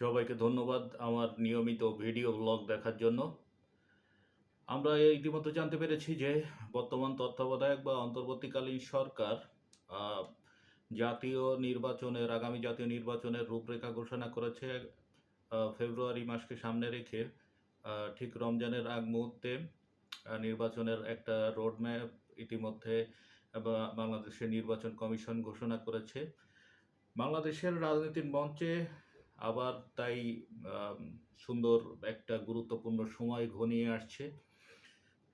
সবাইকে ধন্যবাদ আমার নিয়মিত ভিডিও ব্লগ দেখার জন্য। আমরা ইতিমধ্যে জানতে পেরেছি যে বর্তমান তত্ত্বাবধায়ক বা অন্তর্বর্তীকালীন সরকার জাতীয় নির্বাচনের, আগামী জাতীয় নির্বাচনের রূপরেখা ঘোষণা করেছে ফেব্রুয়ারি মাসকে সামনে রেখে ঠিক রমজানের আগ মুহূর্তে নির্বাচনের একটা রোডম্যাপ ইতিমধ্যে বাংলাদেশের নির্বাচন কমিশন ঘোষণা করেছে। বাংলাদেশের রাজনীতির মঞ্চে আবার তাই সুন্দর একটা গুরুত্বপূর্ণ সময় ঘনিয়ে আসছে।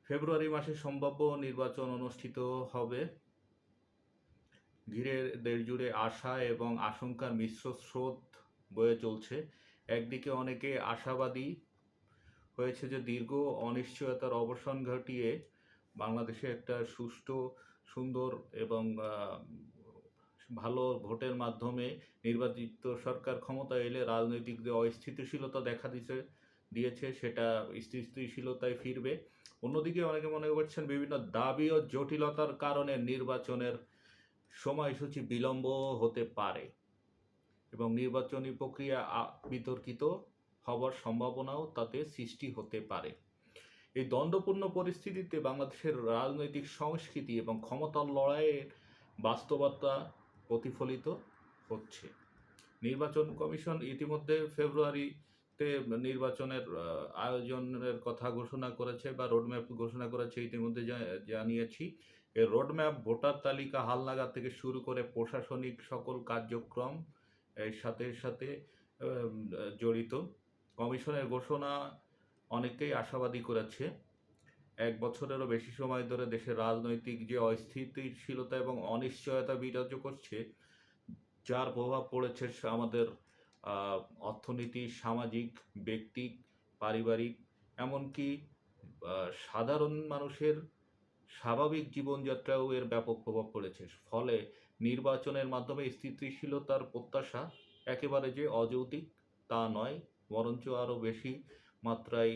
ফেব্রুয়ারি মাসে সম্ভাব্য নির্বাচন অনুষ্ঠিত হবে। ঘিরে দেশ জুড়ে আশা এবং আশঙ্কার মিশ্র স্রোত বয়ে চলছে। একদিকে অনেকে আশাবাদী হয়েছে যে দীর্ঘ অনিশ্চয়তার অবসান ঘটিয়ে বাংলাদেশে একটা সুষ্ঠু, সুন্দর এবং ভালো ভোটের মাধ্যমে নির্বাচিত সরকার ক্ষমতা এলে রাজনৈতিক যে অস্থিতিশীলতা দেখা দিছে, দিয়েছে, সেটা স্থিতিশীলতায় ফিরবে। অন্যদিকে অনেকে মনে করছেন বিভিন্ন দাবি ও জটিলতার কারণে নির্বাচনের সময়সূচি বিলম্ব হতে পারে এবং নির্বাচনী প্রক্রিয়া বিতর্কিত হওয়ার সম্ভাবনাও তাতে সৃষ্টি হতে পারে। এই দ্বন্দ্বপূর্ণ পরিস্থিতিতে বাংলাদেশের রাজনৈতিক সংস্কৃতি এবং ক্ষমতার লড়াইয়ের বাস্তবতা প্রতিফলিত হচ্ছে। নির্বাচন কমিশন ইতিমধ্যে ফেব্রুয়ারিতে নির্বাচনের আয়োজনের কথা ঘোষণা করেছে বা রোডম্যাপ ঘোষণা করেছে ইতিমধ্যে জানিয়েছি। এই রোডম্যাপ ভোটার তালিকা হালনাগাদ থেকে শুরু করে প্রশাসনিক সকল কার্যক্রম এর সাথে সাথে জড়িত। কমিশনের ঘোষণা অনেকেই আশাবাদী করেছে। এক বছরেরও বেশি সময় ধরে দেশের রাজনৈতিক যে অস্থিতিশীলতা এবং অনিশ্চয়তা বিরাজ করছে, যার প্রভাব পড়েছে আমাদের অর্থনীতি, সামাজিক, ব্যক্তিক, পারিবারিক, এমনকি সাধারণ মানুষের স্বাভাবিক জীবনযাত্রাও এর ব্যাপক প্রভাব পড়েছে। ফলে নির্বাচনের মাধ্যমে স্থিতিশীলতার প্রত্যাশা একেবারে যে অযৌক্তিক তা নয়, বরঞ্চ আরও বেশি মাত্রায়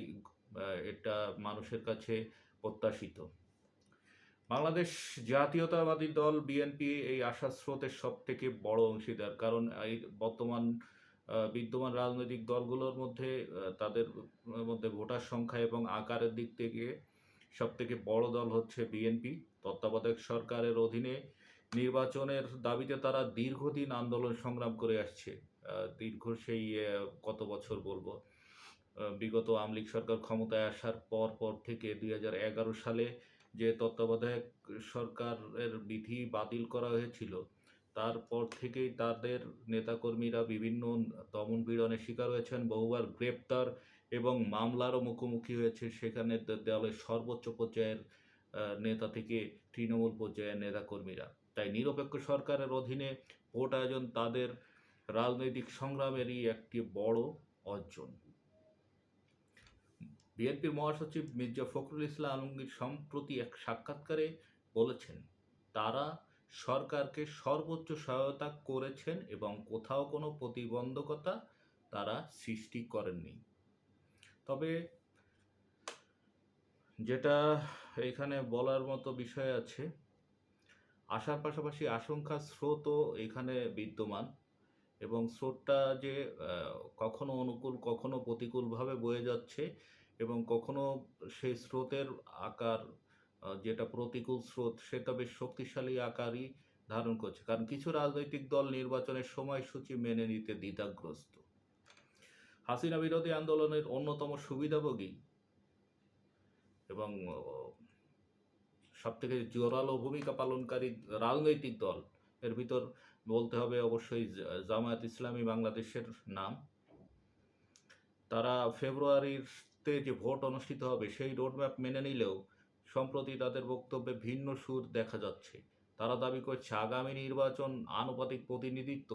এটা মানুষের কাছে প্রত্যাশিত। বাংলাদেশ জাতীয়তাবাদী দল বিএনপি এই আশা স্রোতের সব থেকে বড় অংশীদার। কারণ এই বর্তমান বিদ্যমান রাজনৈতিক দলগুলোর মধ্যে তাদের মধ্যে ভোটার সংখ্যা এবং আকারের দিক থেকে সব থেকে বড় দল হচ্ছে বিএনপি তত্ত্বাবধায়ক সরকারের অধীনে নির্বাচনের দাবিতে তারা দীর্ঘদিন আন্দোলন সংগ্রাম করে আসছে। দীর্ঘ সেই কত বছর বলব? বিগত আমলিক সরকার ক্ষমতায় আসার পর পর থেকে দু হাজার এগারো সালে যে তত্ত্বাবধায়ক সরকারের বিধি বাতিল করা হয়েছিল, তারপর থেকেই তাদের নেতাকর্মীরা বিভিন্ন দমন পীড়নের শিকার হয়েছেন, বহুবার গ্রেপ্তার এবং মামলারও মুখোমুখি হয়েছে। সেখানে দ- দলের সর্বোচ্চ পর্যায়ের নেতা থেকে তৃণমূল পর্যায়ের নেতাকর্মীরা। তাই নিরপেক্ষ সরকারের অধীনে ভোট আয়োজন তাদের রাজনৈতিক সংগ্রামেরই একটি বড় অর্জন। বিএনপির মহাসচিব মির্জা ফখরুল ইসলাম আলমগীর সম্প্রতি এক সাক্ষাৎকারে বলেছেন, তারা সরকারকে সর্বোচ্চ সহায়তা করেছেন এবং কোথাও কোনো প্রতিবন্ধকতা তারা সৃষ্টি করেননি। তবে যেটা এখানে বলার মতো বিষয় আছে, আশার পাশাপাশি আশঙ্কার স্রোতও এখানে বিদ্যমান এবং স্রোতটা যে কখনো অনুকূল, কখনো প্রতিকূলভাবে বয়ে যাচ্ছে এবং কখনো সেই স্রোতের আকার যেটা প্রতিকূল স্রোত, সেটা বেশ শক্তিশালী আকারই ধারণ করছে। কারণ কিছু রাজনৈতিক দল নির্বাচনের সময়সূচি মেনে নিতে দ্বিধাগ্রস্ত। হাসিনা বিরোধী আন্দোলনের অন্যতম সুবিধাভোগী এবং সব থেকে জোরালো ভূমিকা পালনকারী রাজনৈতিক দল, এর ভিতর বলতে হবে অবশ্যই জামায়াত ইসলামী বাংলাদেশের নাম। তারা ফেব্রুয়ারিতে যে ভোট অনুষ্ঠিত হবে সেই রোডম্যাপ মেনে নিলেও সম্প্রতি তাদের বক্তব্যে ভিন্ন সুর দেখা যাচ্ছে। তারা দাবি করছে, আগামী নির্বাচন আনুপাতিক প্রতিনিধিত্ব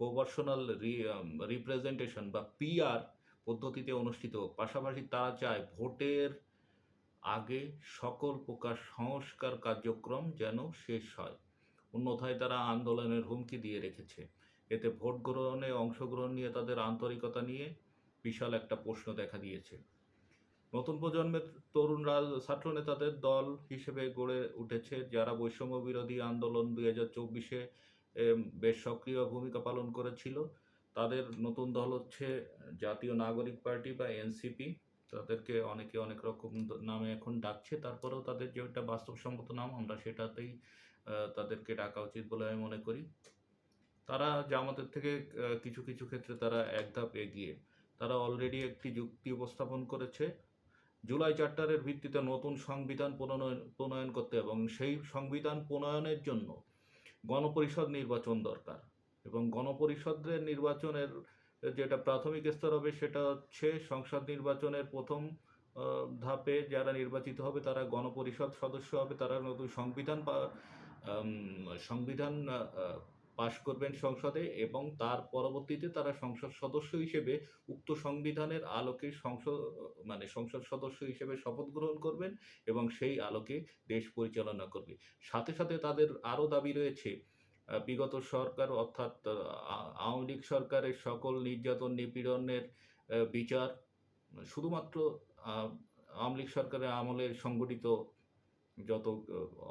প্রপোর্শনাল রিপ্রেজেন্টেশন বা পিআর পদ্ধতিতে অনুষ্ঠিত হোক। পাশাপাশি তারা চায় ভোটের আগে সকল প্রকার সংস্কার কার্যক্রম যেন শেষ হয়। অন্যথায় তারা আন্দোলনের হুমকি দিয়ে রেখেছে। এতে ভোট গ্রহণে অংশগ্রহণ নিয়ে তাদের আন্তরিকতা নিয়ে বিশাল একটা প্রশ্ন দেখা দিয়েছে। নতুন প্রজন্মের তরুণরা, ছাত্র নেতাদের দল হিসেবে গড়ে উঠেছে, যারা বৈষম্য বিরোধী আন্দোলন দুই হাজার চব্বিশে বেশ সক্রিয় ভূমিকা পালন করেছিল। তাদের নতুন দল হচ্ছে জাতীয় নাগরিক পার্টি বা এনসিপি। তাদেরকে অনেকে অনেক রকম নামে এখন ডাকছে। তারপরেও তাদের যে একটা বাস্তবসম্মত নাম, আমরা সেটাতেই তাদেরকে ডাকা উচিত বলে আমি মনে করি। তারা জামাতের থেকে কিছু কিছু ক্ষেত্রে তারা এক ধাপ এগিয়ে। তারা অলরেডি একটি যুক্তি উপস্থাপন করেছে। জুলাই চার্টারের ভিত্তিতে নতুন সংবিধান প্রণয়ন প্রণয়ন করতে এবং সেই সংবিধান প্রণয়নের জন্য গণপরিষদ নির্বাচন দরকার এবং গণপরিষদের নির্বাচনের যেটা প্রাথমিক স্তর হবে সেটা হচ্ছে সংসদ নির্বাচনের প্রথম ধাপে যারা নির্বাচিত হবে তারা গণপরিষদ সদস্য হবে, তারা নতুন সংবিধান সংবিধান পাশ করবেন সংসদে এবং তার পরবর্তীতে তারা সংসদ সদস্য হিসেবে উক্ত সংবিধানের আলোকে সংসদ মানে সংসদ সদস্য হিসেবে শপথ গ্রহণ করবেন এবং সেই আলোকে দেশ পরিচালনা করবে। সাথে সাথে তাদের আরও দাবি রয়েছে বিগত সরকার অর্থাৎ আওয়ামী লীগ সরকারের সকল নির্যাতন নিপীড়নের বিচার, শুধুমাত্র আওয়ামী লীগ সরকারের আমলে সংগঠিত যত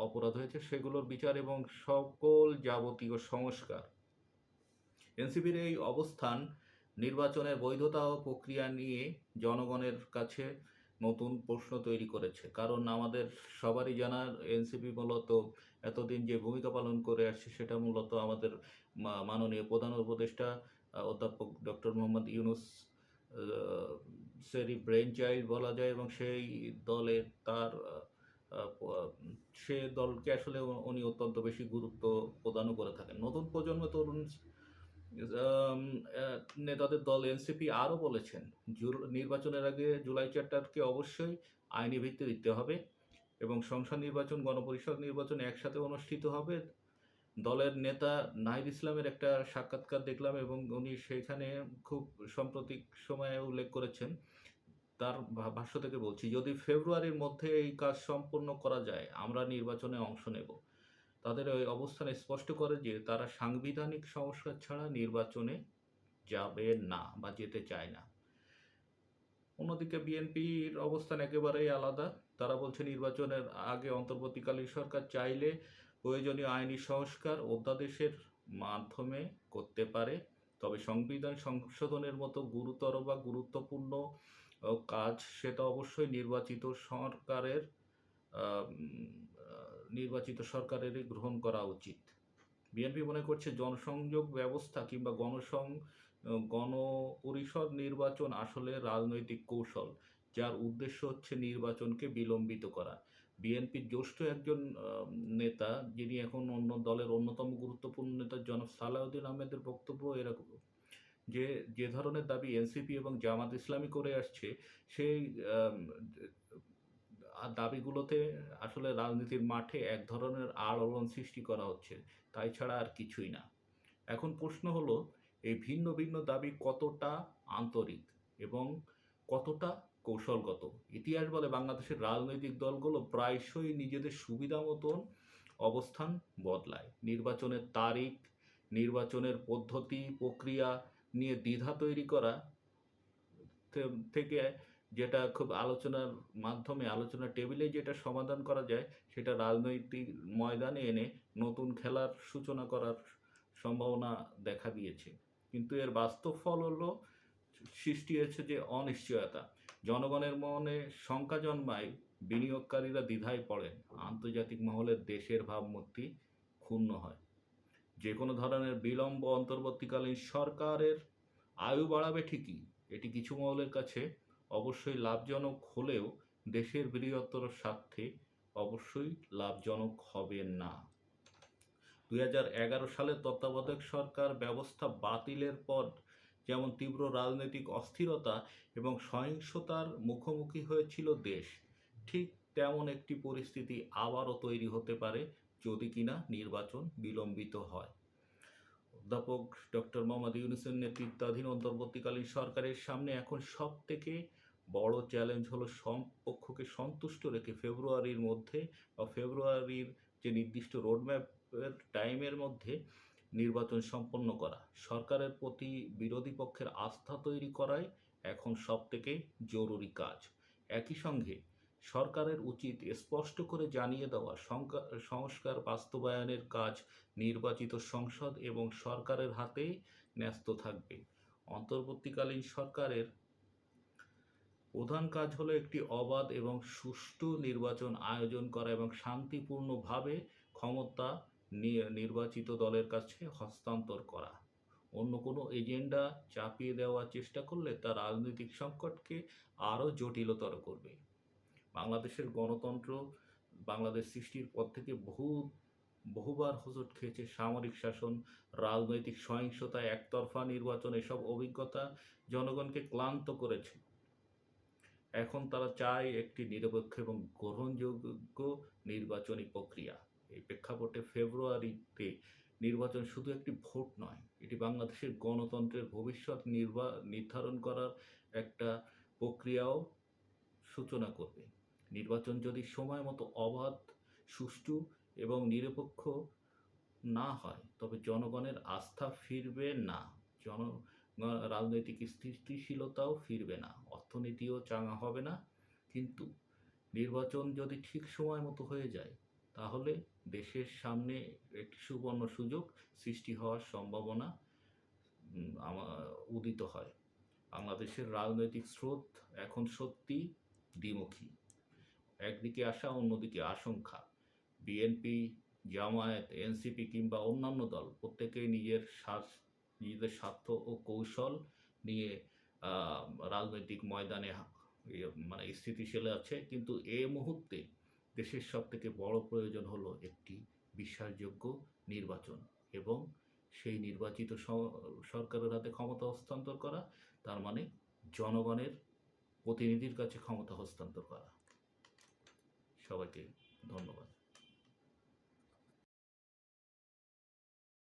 অপরাধ হয়েছে সেগুলোর বিচার এবং সকল যাবতীয় সংস্কার। এনসিপির এই অবস্থান নির্বাচনের বৈধতা ও প্রক্রিয়া নিয়ে জনগণের কাছে নতুন প্রশ্ন তৈরি করেছে। কারণ আমাদের সবারই জানা এনসিপি মূলত এতদিন যে ভূমিকা পালন করে আসছে সেটা মূলত আমাদের মাননীয় প্রধান উপদেষ্টা অধ্যাপক ডক্টর মোহাম্মদ ইউনুস সেরই ব্রেন চাইল্ড বলা যায় এবং সেই দলে তার সে দলকে আসলে উনি অত্যন্ত বেশি গুরুত্ব প্রদানও করে থাকেন। নতুন প্রজন্ম তরুণ নেতাদের দল এনসিপি আরও বলেছেন নির্বাচনের আগে জুলাই চারটারকে অবশ্যই আইনি ভিত্তি দিতে হবে এবং সংসদ নির্বাচন, গণপরিষদ নির্বাচন একসাথে অনুষ্ঠিত হবে। দলের নেতা নাহিদ ইসলামের একটা সাক্ষাৎকার দেখলাম এবং উনি সেখানে খুব সাম্প্রতিক সময়ে উল্লেখ করেছেন তার ভাষ্য থেকে বলছি, যদি ফেব্রুয়ারির মধ্যে এই কাজ সম্পূর্ণ করা যায়, আমরা নির্বাচনে অংশ নেব। তাদের ওই অবস্থান স্পষ্ট করে যে, তারা সাংবিধানিক সংস্কার ছাড়া নির্বাচনে যাবে না বা যেতে চায় না। অন্যদিকে বিএনপির অবস্থান একেবারেই আলাদা। তারা বলছে, নির্বাচনের আগে অন্তর্বর্তীকালীন সরকার চাইলে প্রয়োজনীয় আইনি সংস্কার অধ্যাদেশের মাধ্যমে করতে পারে। তবে সংবিধান সংশোধনের মতো গুরুতর বা গুরুত্বপূর্ণ কাজ সেটা অবশ্যই নির্বাচিত সরকারের নির্বাচিত সরকারেরই গ্রহণ করা উচিত। বিএনপি মনে করছে জনসংযোগ ব্যবস্থা কিংবা গণসং গণপরিষদ নির্বাচন আসলে রাজনৈতিক কৌশল, যার উদ্দেশ্য হচ্ছে নির্বাচনকে বিলম্বিত করা। বিএনপির জ্যেষ্ঠ একজন নেতা যিনি এখন অন্য দলের অন্যতম গুরুত্বপূর্ণ নেতা জনাব সালাউদ্দিন আহমেদের বক্তব্য এরকম। যে যে ধরনের দাবি এনসিপি এবং জামাত ইসলামী করে আসছে, সেই দাবিগুলোতে আসলে রাজনীতির মাঠে এক ধরনের আলোড়ন সৃষ্টি করা হচ্ছে, তাই ছাড়া আর কিছুই না। এখন প্রশ্ন হলো, এই ভিন্ন ভিন্ন দাবি কতটা আন্তরিক এবং কতটা কৌশলগত? ইতিহাস বলে বাংলাদেশের রাজনৈতিক দলগুলো প্রায়শই নিজেদের সুবিধা মতন অবস্থান বদলায়। নির্বাচনের তারিখ, নির্বাচনের পদ্ধতি, প্রক্রিয়া নিয়ে দ্বিধা তৈরি করা থেকে যেটা খুব আলোচনার মাধ্যমে আলোচনার টেবিলে যেটা সমাধান করা যায়, সেটা রাজনৈতিক ময়দানে এনে নতুন খেলার সূচনা করার সম্ভাবনা দেখা দিয়েছে। কিন্তু এর বাস্তব ফল হলো, সৃষ্টি হয়েছে যে অনিশ্চয়তা। জনগণের মনে শঙ্কা জন্মায়, বিনিয়োগকারীরা দ্বিধায় পড়েন। আন্তর্জাতিক মহলে দেশের ভাবমূর্তি ক্ষুণ্ণ হয়। যে কোনো ধরনের বিলম্ব অন্তর্বর্তীকালীন সরকারের আয়ু বাড়াবে ঠিকই, এটি কিছু মহলের কাছে অবশ্যই লাভজনক হলেও দেশের বৃহত্তর স্বার্থে অবশ্যই লাভজনক হবে না। দুই এগারো সালে তত্ত্বাবধায়ক সরকার ব্যবস্থা বাতিলের পর যেমন তীব্র রাজনৈতিক অস্থিরতা এবং সহিংসতার মুখোমুখি হয়েছিল দেশ, ঠিক তেমন একটি পরিস্থিতি আবারও তৈরি হতে পারে যদি কিনা নির্বাচন বিলম্বিত হয়। অধ্যাপক ডক্টর মোহাম্মদ ইউনুসের নেতৃত্বাধীন অন্তর্বর্তীকালীন সরকারের সামনে এখন সব থেকে বড় চ্যালেঞ্জ হলো পক্ষকে সন্তুষ্ট রেখে ফেব্রুয়ারির মধ্যে বা ফেব্রুয়ারির যে নির্দিষ্ট রোডম্যাপের টাইমের মধ্যে নির্বাচন সম্পন্ন করা। সরকারের প্রতি বিরোধী পক্ষের আস্থা তৈরি করাই এখন সব থেকে জরুরি কাজ। একই সঙ্গে সরকারের উচিত স্পষ্ট করে জানিয়ে দেওয়া সংকা- সংস্কার বাস্তবায়নের কাজ নির্বাচিত সংসদ এবং সরকারের হাতে ন্যস্ত থাকবে। অন্তর্বর্তীকালীন সরকারের প্রধান কাজ হলো একটি অবাধ এবং সুষ্ঠু নির্বাচন আয়োজন করা এবং শান্তিপূর্ণভাবে ক্ষমতা নির্বাচিত দলের কাছে হস্তান্তর করা। অন্য কোনো এজেন্ডা চাপিয়ে দেওয়ার চেষ্টা করলে তা রাজনৈতিক সংকটকে আরও জটিলতর করবে। বাংলাদেশের গণতন্ত্র বাংলাদেশ সৃষ্টির পর থেকে বহু, বহুবার হোঁচট খেয়েছে সামরিক শাসন, রাজনৈতিক সহিংসতা, একতরফা নির্বাচন, এসব অভিজ্ঞতা জনগণকে ক্লান্ত করেছে। এখন তারা চায় একটি নিরপেক্ষ এবং গ্রহণযোগ্য নির্বাচনী প্রক্রিয়া। এই প্রেক্ষাপটে ফেব্রুয়ারিতে নির্বাচন শুধু একটি ভোট নয়, এটি বাংলাদেশের গণতন্ত্রের ভবিষ্যৎ নির্বা নির্ধারণ করার একটা প্রক্রিয়াও সূচনা করবে। নির্বাচন যদি সময় মতো অবাধ, সুষ্ঠু এবং নিরপেক্ষ না হয়, তবে জনগণের আস্থা ফিরবে না। জন রাজনৈতিক স্থিতিশীলতাও ফিরবে না। অর্থনীতিও চাঙা হবে না। কিন্তু নির্বাচন যদি ঠিক সময় মতো হয়ে যায়, তাহলে দেশের সামনে একটি সুবর্ণ সুযোগ সৃষ্টি হওয়ার সম্ভাবনা উদিত হয়। বাংলাদেশের রাজনৈতিক স্রোত এখন সত্যি দ্বিমুখী। একদিকে আশা, অন্যদিকে আশঙ্কা। বিএনপি, জামায়াত, এনসিপি কিংবা অন্যান্য দল প্রত্যেকেই নিজের স্বার্থ নিজেদের স্বার্থ ও কৌশল নিয়ে রাজনৈতিক ময়দানে ইয়ে মানে স্থিতিশীল আছে। কিন্তু এ মুহূর্তে দেশের সব থেকে বড় প্রয়োজন হলো একটি বিশ্বাসযোগ্য নির্বাচন এবং সেই নির্বাচিত সরকারের হাতে ক্ষমতা হস্তান্তর করা, তার মানে জনগণের প্রতিনিধির কাছে ক্ষমতা হস্তান্তর করা। সবাইকে ধন্যবাদ।